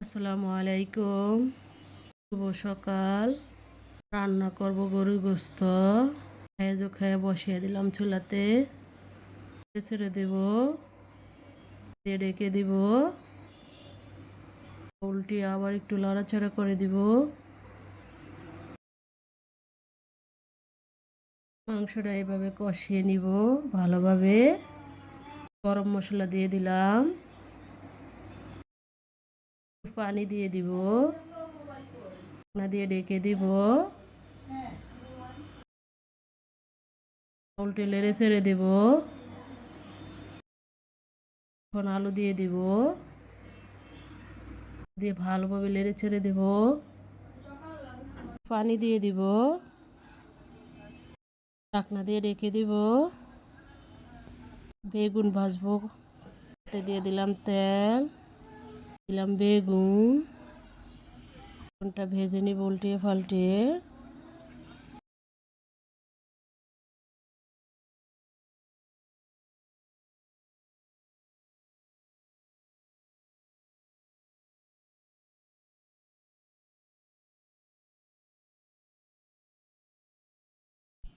আসসালামু আলাইকুম। শুভ সকাল। রান্না করব গরুর গোস্ত। খেয়ে খেয়ে বসিয়ে দিলাম চুলাতে। ছেড়ে দেব। দিয়ে ডেকে দিব। উল্টি আবার একটু লড়াচড়া করে দিব। মাংসটা এভাবে কষিয়ে নিব ভালোভাবে। গরম মশলা দিয়ে দিলাম। পানি দিয়ে দিব। না দিয়ে ডেকে দিব। উল্টে লেড়ে ছেড়ে দেব। এখন আলু দিয়ে দিব। দিয়ে ভালোভাবে লেড়ে ছেড়ে দেব। পানি দিয়ে দিব। ঢাকনা দিয়ে রেখে দিব। বেগুন ভাজবো। দিয়ে দিলাম তেল। দিলাম বেগুন। বেগুনটা ভেজে নিব উল্টিয়ে ফাল্টিয়ে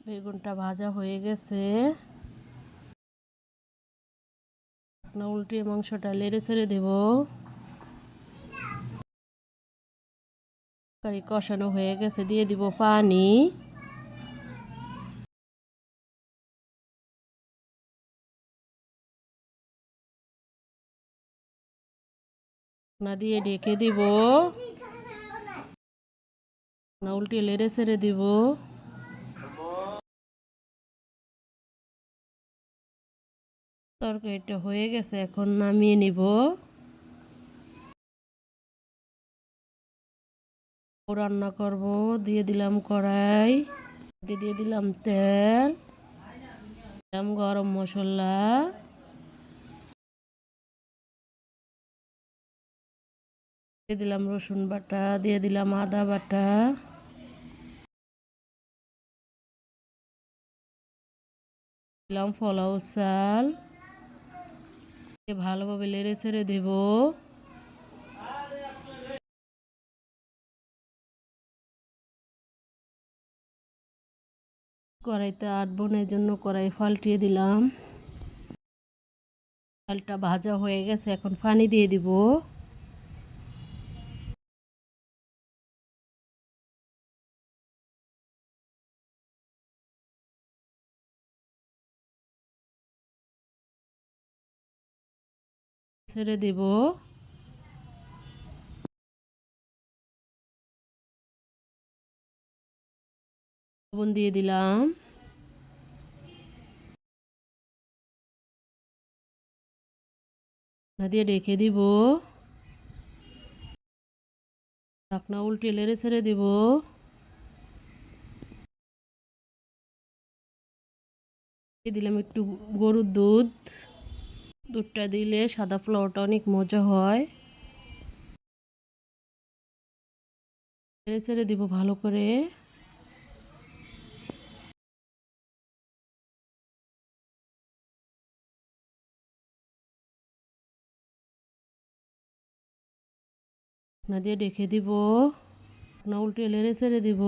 বেগুনটা ভাজা হয়ে গেছে। উল্টিয়ে মাংসটা লেড়ে ছেড়ে দেবো। তরকারি কষানো হয়ে গেছে, দিয়ে দিব পানি। দিয়ে ডেকে দিব। না উল্টে লেড়ে ছেড়ে দিব। তরকারিটা হয়ে গেছে, এখন নামিয়ে নিব। রান্না করব। দিয়ে দিলাম কড়াই, দিয়ে দিয়ে দিলাম তেল, দিলাম গরম মশলা। দিয়ে দিলাম রসুন বাটা, দিয়ে দিলাম আদা বাটা। দিলাম ফলাও চাল। ভালোভাবে লেড়ে ছেড়ে দেবো। কড়াইতে আট বোনের জন্য কড়াই ফাল্টিয়ে দিলাম। চালটা ভাজা হয়ে গেছে, এখন পানি দিয়ে দিব। ছেড়ে দেব। লবণ দিয়ে দিলাম। দিয়ে রেখে দিব। ঢাকনা উল্টে লেড়ে ছেড়ে দিব। দিলাম একটু গরুর দুধ। দুধটা দিলে সাদা পোলাওটা অনেক মজা হয়। ছেড়ে ছেড়ে দিব ভালো করে। না দিয়ে ডেকে দিব। না উল্টে লেড়ে ছেড়ে দিব।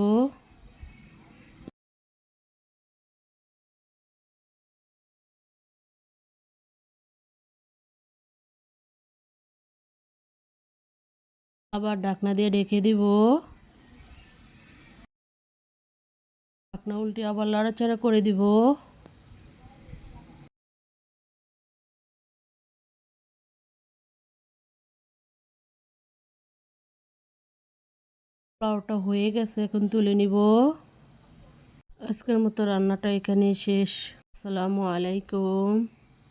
আবার ডাকনা দিয়ে ডেকে দিব। ডাকনা উল্টে আবার লাড়াচাড়া করে দিব। পোলাওটা হয়ে গেছে এখন তুলে নিব। আজকের মতো রান্নাটা এখানে শেষ। আসসালামু আলাইকুম।